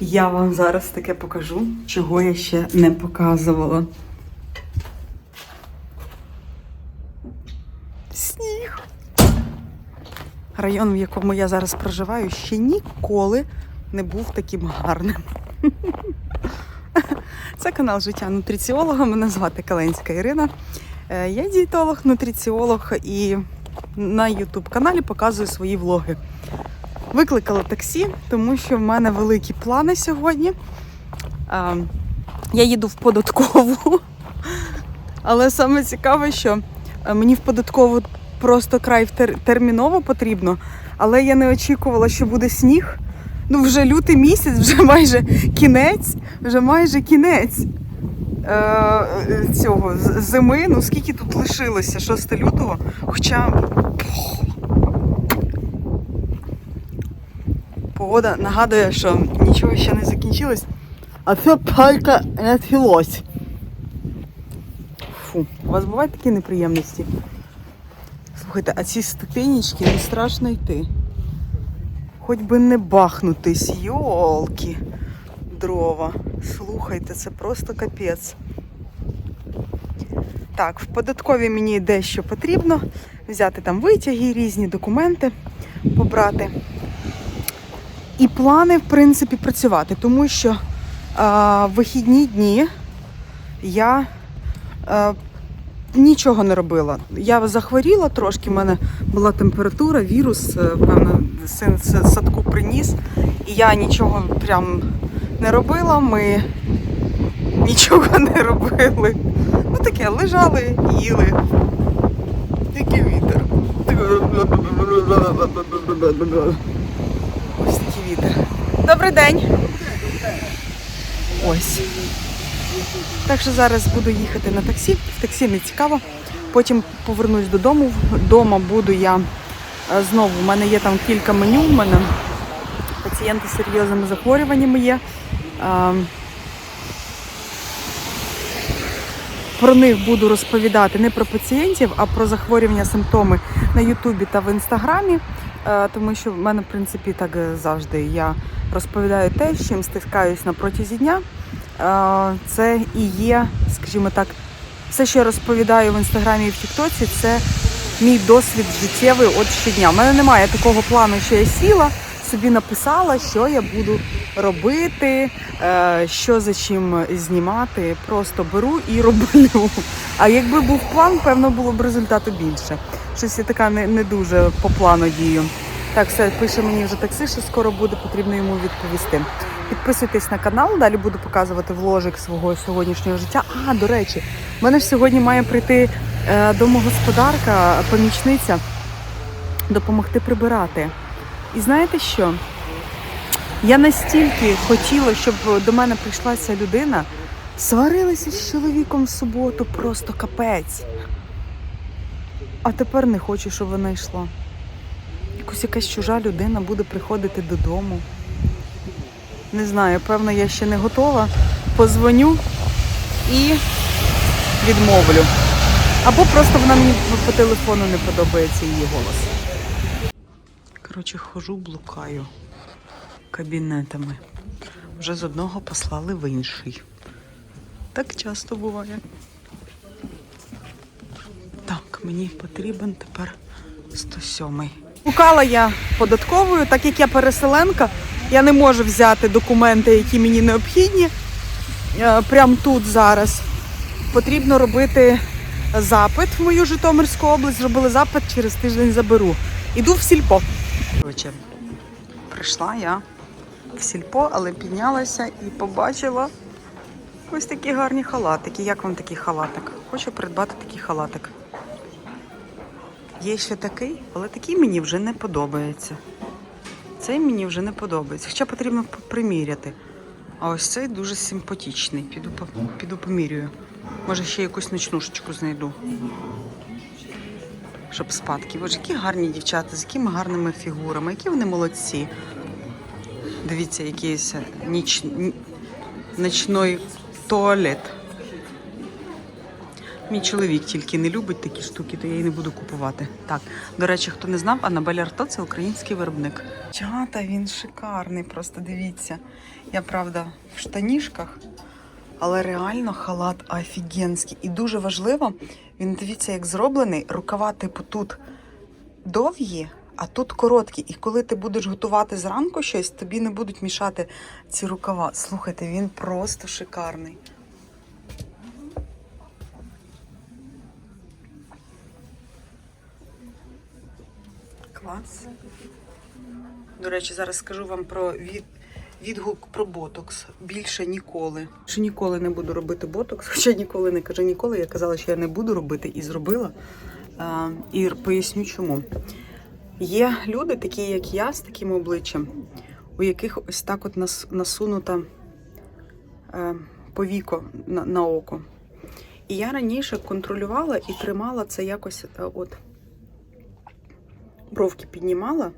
Я вам зараз таке покажу, чого я ще не показувала. Сніг. Район, в якому я зараз проживаю, ще ніколи не був таким гарним. Це канал Життя нутриціолога. Мене звати Каленська Ірина. Е, Я дієтолог, нутриціолог і на YouTube каналі показую свої влоги. Викликала таксі, тому що в мене великі плани сьогодні. А, Я їду в податкову. Але саме цікаве, що е, мені в податкову просто край терміново потрібно, але я не очікувала, що буде сніг. Ну, вже лютий місяць, вже майже кінець, вже майже кінець е, цього зими. Ну скільки тут лишилося? 6 лютого. Хоча погода нагадує, що нічого ще не закінчилось, а палька не цілось. Фу, у вас бувають такі неприємності? Слухайте, а ці ступенечки не страшно йти. Хоч би не бахнутись, йолки, дрова. Слухайте, це просто капець. Так, в податковій мені дещо потрібно. Взяти там витяги, різні документи, побрати. І плани, в принципі, працювати, тому що в вихідні дні я а, нічого не робила. Я захворіла трошки, в мене була температура, вірус, е, певно, син садку приніс. І я нічого прям не робила. Ми нічого не робили. Ну таке, лежали, їли. Який вітер. Вітер. Добрий день. Ось. Так що зараз буду їхати на таксі. В таксі не цікаво. Потім повернусь додому. Вдома буду я е, знову. У мене є там кілька меню. У мене пацієнти з серйозними захворюваннями є. Е, Про них буду розповідати не про пацієнтів, а про захворювання, симптоми на Ютубі та в інстаграмі. Е, Тому що в мене, в принципі, так завжди я розповідаю те, з чим стискаюсь на протязі дня. Е, Це і є, скажімо так, все, що я розповідаю в інстаграмі і в Тіктоці, це мій досвід життєвий от щодня. У мене немає такого плану, що я сіла, собі написала, що я буду робити, е, що за чим знімати. Просто беру і роблю. А якби був план, певно, було б результату більше. Щось я така не, не дуже по плану дію. Так, все, пише мені вже таксі, що скоро буде, потрібно йому відповісти. Підписуйтесь на канал, далі буду показувати вложик свого сьогоднішнього життя. А, до речі, в мене ж сьогодні має прийти е, домогосподарка, помічниця, допомогти прибирати. І знаєте що? Я настільки хотіла, щоб до мене прийшла ця людина, сварилася з чоловіком в суботу, просто капець. А тепер не хочу, щоб вона йшла. Якось якась чужа людина буде приходити додому. Не знаю, певно, я ще не готова. Позвоню і відмовлю. Або просто вона мені по телефону не подобається її голос. Коротше, хожу, блукаю кабінетами. Вже з одного послали в інший. Так часто буває. Так, мені потрібен тепер 107. Шукала я податковою, так як я переселенка, я не можу взяти документи, які мені необхідні. е, Прямо тут зараз. Потрібно робити запит в мою Житомирську область. Зробили запит, через тиждень заберу. Іду в сільпо. Коротше, прийшла я в сільпо, але піднялася і побачила ось такі гарні халатики. Як вам такий халатик? Хочу придбати такий халатик. Є ще такий, але такий мені вже не подобається. Цей мені вже не подобається. Хоча потрібно приміряти. А ось цей дуже симпатичний. Піду, піду помірюю. Може, ще якусь ночнушечку знайду. Щоб спадки. Боже, які гарні дівчата, з якими гарними фігурами, які вони молодці. Дивіться, якийсь ніч... н- ночний туалет. Мій чоловік тільки не любить такі штуки, то я її не буду купувати. Так, до речі, хто не знав, Анабель Арто це український виробник. Чата, він шикарний, просто дивіться. Я правда в штанішках, але реально халат офігенський. І дуже важливо, він дивіться, як зроблений. Рукава, типу, тут довгі, а тут короткі. І коли ти будеш готувати зранку щось, тобі не будуть мішати ці рукава. Слухайте, він просто шикарний. Клас. До речі, зараз скажу вам про від, відгук про ботокс. Більше ніколи. Що ніколи не буду робити ботокс, хоча ніколи не кажу ніколи. Я казала, що я не буду робити і зробила. А, і поясню чому. Є люди, такі як я, з таким обличчям, у яких ось так от нас, насунута е, повіко на, на око. І я раніше контролювала і тримала це якось е, от бровки піднімала,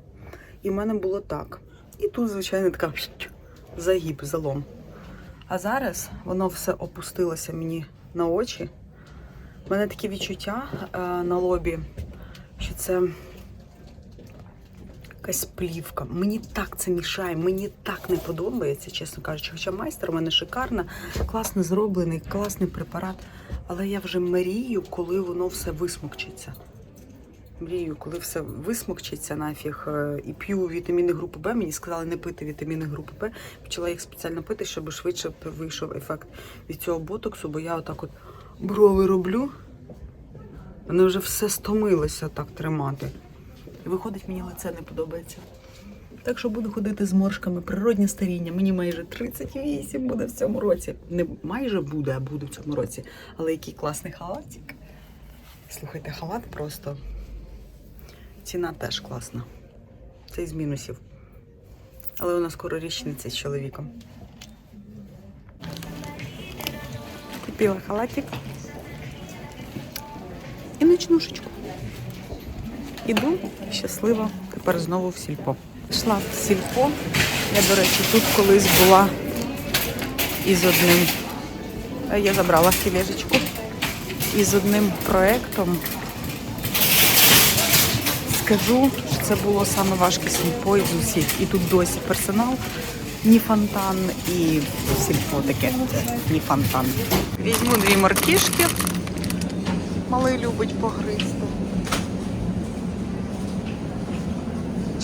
і в мене було так. І тут, звичайно, така загиб, залом. А зараз воно все опустилося мені на очі. У мене таке відчуття е, на лобі, що це якась плівка. Мені так це мішає, мені так не подобається, чесно кажучи. Хоча майстер у мене шикарна, класно зроблений, класний препарат. Але я вже мрію, коли воно все висмокчиться. Мрію, коли все висмокчиться нафіг е, і п'ю вітаміни групи Б. Мені сказали не пити вітаміни групи Б. Почала їх спеціально пити, щоб швидше вийшов ефект від цього ботоксу, бо я отак от брови роблю. Вони вже все стомилося так тримати. І виходить, мені лице не подобається. Так що буду ходити з моршками, природнє старіння. Мені майже 38 буде в цьому році. Не майже буде, а буде в цьому році. Але який класний халатик. Слухайте, халат просто. Ціна теж класна. Це із мінусів. Але нас скоро річниця з чоловіком. Купила халатик. І ночнушечку. Іду щасливо тепер знову в сільпо. Йшла в сільпо. Я, до речі, тут колись була із одним. Я забрала тележечку із одним проєктом. Скажу, що це було саме важке сільпо із усіх. І тут досі персонал, ні фонтан, і сільпо таке. Ні фонтан. Візьму дві моркішки. Малий любить погризти.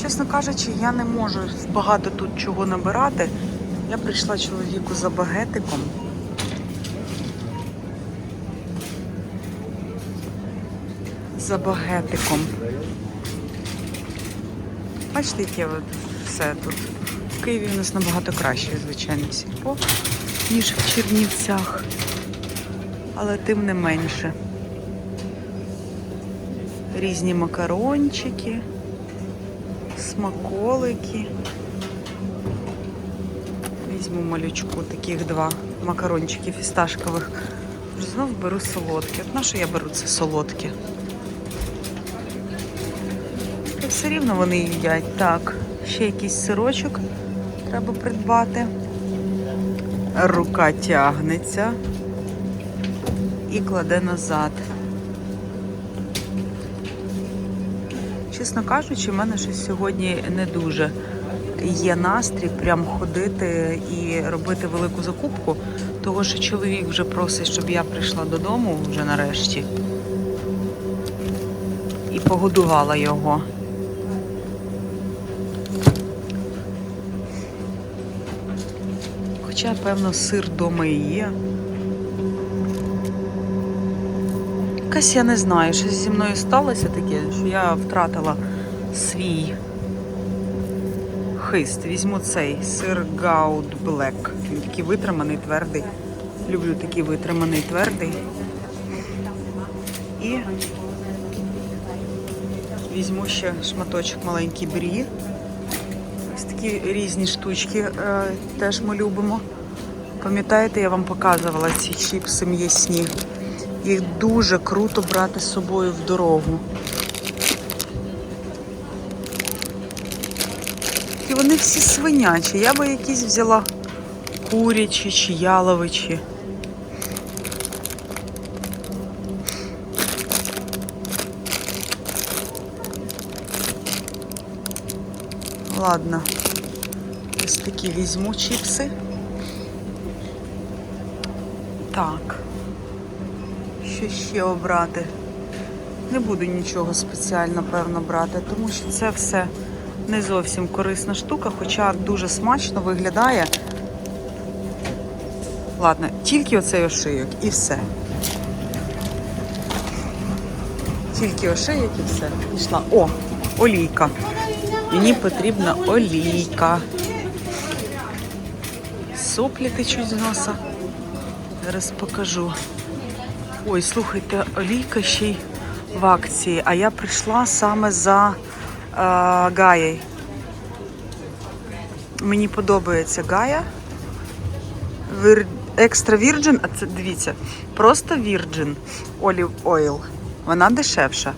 Чесно кажучи, я не можу багато тут чого набирати. Я прийшла чоловіку за багетиком. За багетиком. Бачите, яке от все тут. В Києві у нас набагато краще, звичайно, сільпо, ніж в Чернівцях. Але тим не менше. Різні макарончики, смаколики. Візьму малючку таких два макарончики фісташкових. Знов беру солодкі. От на що я беру це солодке? І все рівно вони їдять. Так, ще якийсь сирочок треба придбати. Рука тягнеться і кладе назад. Чесно кажучи, в мене щось сьогодні не дуже є настрій прям ходити і робити велику закупку, того що чоловік вже просить, щоб я прийшла додому вже нарешті і погодувала його. Хоча, певно, сир вдома і є. Якась я не знаю, що зі мною сталося таке, що я втратила свій хист. Візьму цей сир Гауд Блек. Він такий витриманий, твердий. Люблю такий витриманий, твердий. І візьму ще шматочок маленький брі. Ось такі різні штучки е, теж ми любимо. Пам'ятаєте, я вам показувала ці чіпси м'ясні. Їх дуже круто брати з собою в дорогу. І вони всі свинячі. Я би якісь взяла курячі чи яловичі. Ладно, ось такі візьму чіпси. Так. Що ще обрати? Не буду нічого спеціально, певно, брати, тому що це все не зовсім корисна штука, хоча дуже смачно виглядає. Ладно, тільки оцей ошийок і все. Тільки ошийок і все. Пішла. О, олійка. Мені потрібна олійка. Соплі течуть з носа. Зараз покажу. Ой, слухайте, олійка ще й в акції, а я прийшла саме за е, Гаєю. Мені подобається Гая. Вір... Екстра Virgin, а це дивіться, просто Virgin Olive Oil. Вона дешевша.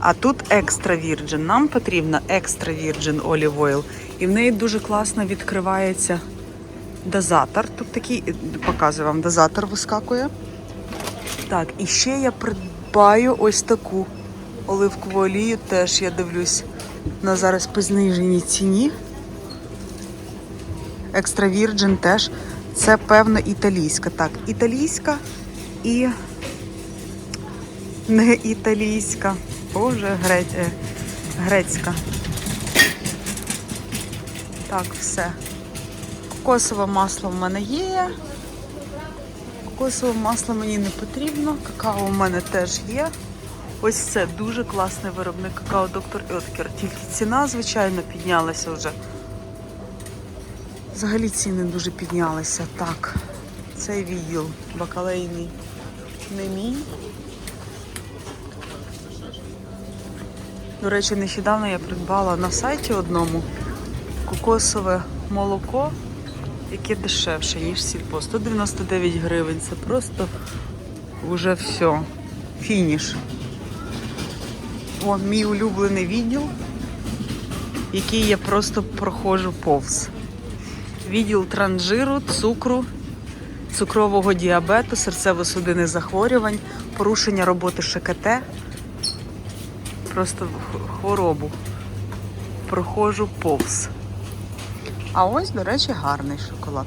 А тут екстра Virgin. Нам потрібна екстра Virgin Olive Oil. І в неї дуже класно відкривається дозатор. Тут такий, показую вам, дозатор вискакує. Так, і ще я придбаю ось таку оливкову олію. Теж я дивлюсь на зараз по зниженій ціні. Екстра Virgin теж. Це певно італійська. Так, італійська і не італійська. Боже, гре... е, грецька. Так, все. Кокосове масло в мене є. Кокосове масло мені не потрібно. Какао в мене теж є. Ось це дуже класний виробник какао доктор Еткер. Тільки ціна, звичайно, піднялася вже. Взагалі ціни дуже піднялися. Так, цей відділ бакалейний не мій. До речі, нещодавно я придбала на сайті одному кокосове молоко, яке дешевше, ніж сільпо. 199 гривень. Це просто вже все. Фініш. О, мій улюблений відділ, який я просто проходжу повз. Відділ транжиру, цукру, цукрового діабету, серцево-судинних захворювань, порушення роботи ШКТ. Просто хворобу. Проходжу повз. А ось, до речі, гарний шоколад.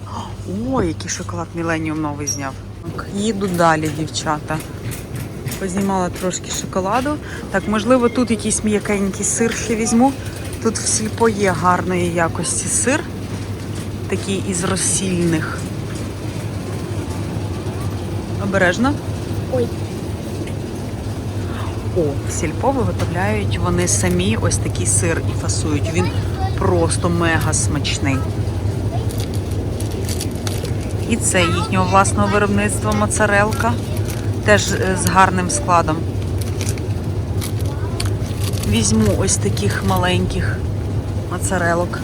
Ой, який шоколад Міленіум новий зняв. Їду далі, дівчата. Познімала трошки шоколаду. Так, можливо, тут якийсь м'якенький сир ще візьму. Тут в сільпо є гарної якості сир, такий із розсільних. Обережно. Ой. О, в сільпо виготовляють вони самі ось такий сир і фасують. Він просто мега смачний. І це їхнього власного виробництва моцарелка. Теж е, з гарним складом. Візьму ось таких маленьких моцарелок.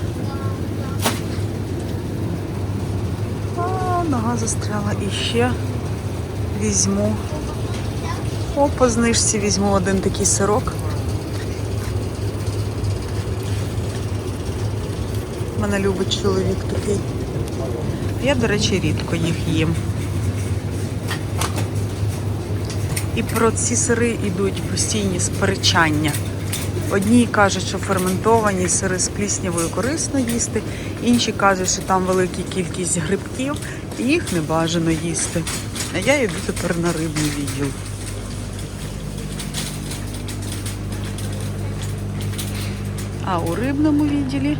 А, нога застряла. І ще візьму. О, по знижці візьму один такий сирок. Мене любить чоловік такий. Я, до речі, рідко їх їм. І про ці сири йдуть постійні сперечання. Одні кажуть, що ферментовані сири з пліснявою корисно їсти, інші кажуть, що там велика кількість грибків, і їх не бажано їсти. А я йду тепер на рибний відділ. А у рибному відділі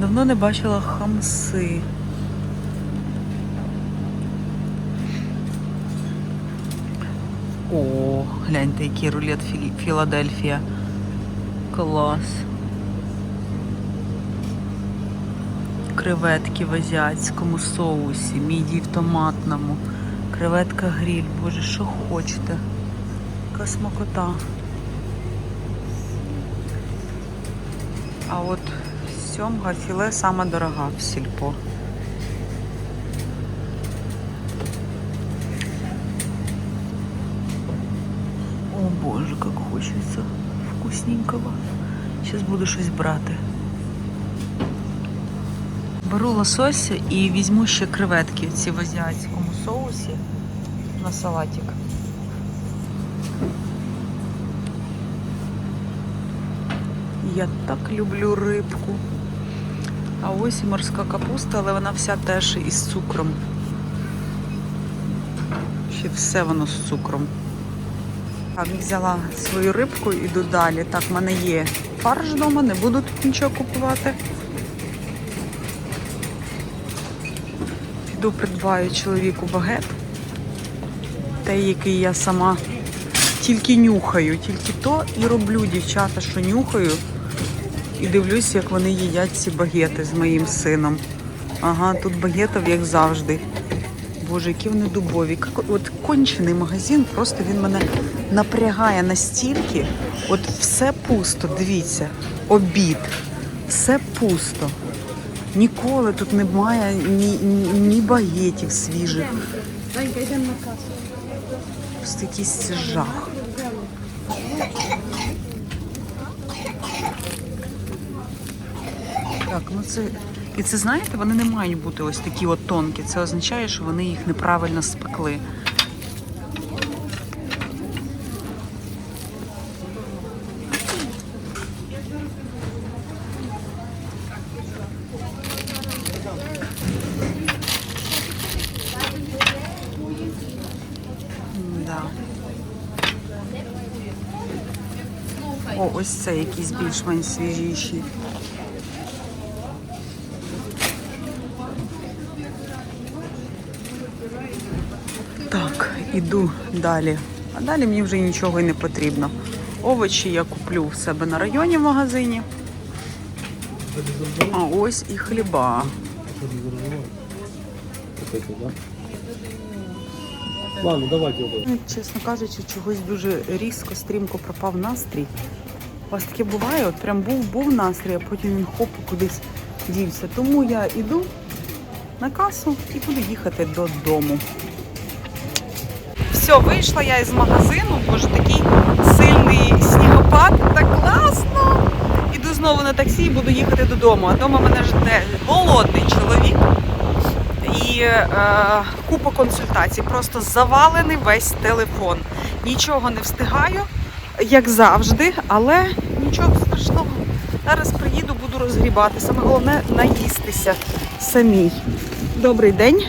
давно не бачила хамси. О, гляньте, який рулет Філадельфія. Клас. Креветки в азіатському соусі, мідії в томатному, креветка гриль. Боже, що хочете. Яка смакота. А от сьомга філе сама дорога в сільпо. О боже, как хочется вкусненького. Сейчас буду щось брати. Беру лосося і візьму ще креветки ці в азіатському соусі на салатик. Я так люблю рибку. А ось і морська капуста, але вона вся теж із цукром. Ще все воно з цукром. Так, взяла свою рибку, іду далі. Так, в мене є фарш вдома, не буду тут нічого купувати. Піду придбаю чоловіку багет. Той, який я сама тільки нюхаю, тільки то і роблю, дівчата, що нюхаю. І дивлюсь, як вони їдять ці багети з моїм сином. Ага, тут багетів, як завжди. Боже, які вони дубові. От кончений магазин, просто він мене напрягає настільки. От все пусто, дивіться, обід. Все пусто. Ніколи тут немає ні, ні, ні багетів свіжих. Просто якийсь жах. Ну це. І це знаєте, вони не мають бути ось такі от тонкі. Це означає, що вони їх неправильно спекли. О, ось це якийсь більш-менш свіжіший. Так, іду далі. А далі мені вже нічого і не потрібно. Овочі я куплю в себе на районі в магазині. А ось і хліба. Ладно, давайте. Ну, Чесно кажучи, чогось дуже різко, стрімко пропав настрій. У вас таке буває, от прям був був настрій, а потім він хоп кудись дівся. Тому я іду на касу і буду їхати додому. Все, вийшла я із магазину, боже, такий сильний снігопад, так класно. Іду знову на таксі і буду їхати додому. А вдома мене жде голодний чоловік і е, купа консультацій. Просто завалений весь телефон. Нічого не встигаю, як завжди, але нічого страшного. Зараз приїду, буду розгрібати. Саме головне наїстися самій. Добрий день.